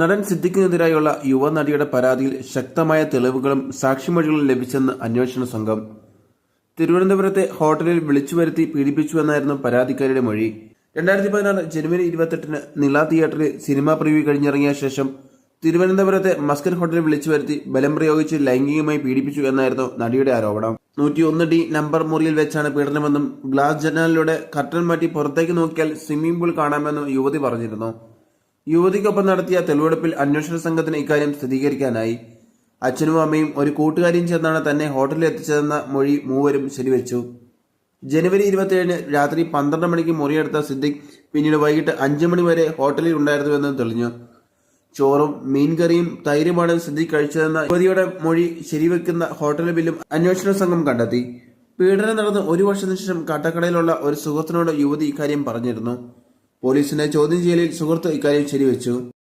നടൻ സിദ്ദിഖിനെതിരായുള്ള യുവനടിയുടെ പരാതിയിൽ ശക്തമായ തെളിവുകളും സാക്ഷിമൊഴികളും ലഭിച്ചെന്ന് അന്വേഷണ സംഘം. തിരുവനന്തപുരത്തെ ഹോട്ടലിൽ വിളിച്ചു വരുത്തി പീഡിപ്പിച്ചുവെന്നായിരുന്നു പരാതിക്കാരിയുടെ മൊഴി. രണ്ടായിരത്തി പതിനാറ് ജനുവരി ഇരുപത്തെട്ടിന് നില തിയേറ്ററിൽ സിനിമ പ്രിവ്യൂ കഴിഞ്ഞിറങ്ങിയ ശേഷം തിരുവനന്തപുരത്തെ മസ്കൻ ഹോട്ടലിൽ വിളിച്ചു വരുത്തി ബലം പ്രയോഗിച്ച് ലൈംഗികമായി പീഡിപ്പിച്ചു എന്നായിരുന്നു നടിയുടെ ആരോപണം. നൂറ്റി ഒന്ന് ഡി നമ്പർ മുറിയിൽ വെച്ചാണ് പീഡനമെന്നും ഗ്ലാസ് ജനാലിലൂടെ കർട്ടൻ മാറ്റി പുറത്തേക്ക് നോക്കിയാൽ സ്വിമ്മിംഗ് പൂൾ കാണാമെന്നും യുവതി പറഞ്ഞിരുന്നു. യുവതിക്കൊപ്പം നടത്തിയ തെളിവെടുപ്പിൽ അന്വേഷണ സംഘത്തിന് ഇക്കാര്യം സ്ഥിരീകരിക്കാനായി. അച്ഛനും അമ്മയും ഒരു കൂട്ടുകാരിയും ചേർന്നാണ് തന്നെ ഹോട്ടലിൽ എത്തിച്ചതെന്ന മൊഴി മൂവരും ശരിവെച്ചു. ജനുവരി ഇരുപത്തിയേഴിന് രാത്രി പന്ത്രണ്ട് മണിക്ക് മുറിയെടുത്ത സിദ്ദിഖ് പിന്നീട് വൈകിട്ട് അഞ്ചു മണി വരെ ഹോട്ടലിൽ ഉണ്ടായിരുന്നുവെന്ന് തെളിഞ്ഞു. ചോറും മീൻകറിയും തൈരുമാണ് സിദ്ദിഖ് കഴിച്ചതെന്ന യുവതിയുടെ മൊഴി ശരിവെക്കുന്ന ഹോട്ടൽ ബില്ലും അന്വേഷണ സംഘം കണ്ടെത്തി. പീഡനം നടന്ന് ഒരു വർഷത്തിന് ശേഷം കട്ടക്കടയിലുള്ള ഒരു സുഹൃത്തിനോട് യുവതി ഇക്കാര്യം പറഞ്ഞിരുന്നു. പോലീസിന്റെ ചോദ്യം ചെയ്യലിൽ സുഹൃത്ത് ഇക്കാര്യം ശരിവെച്ചു.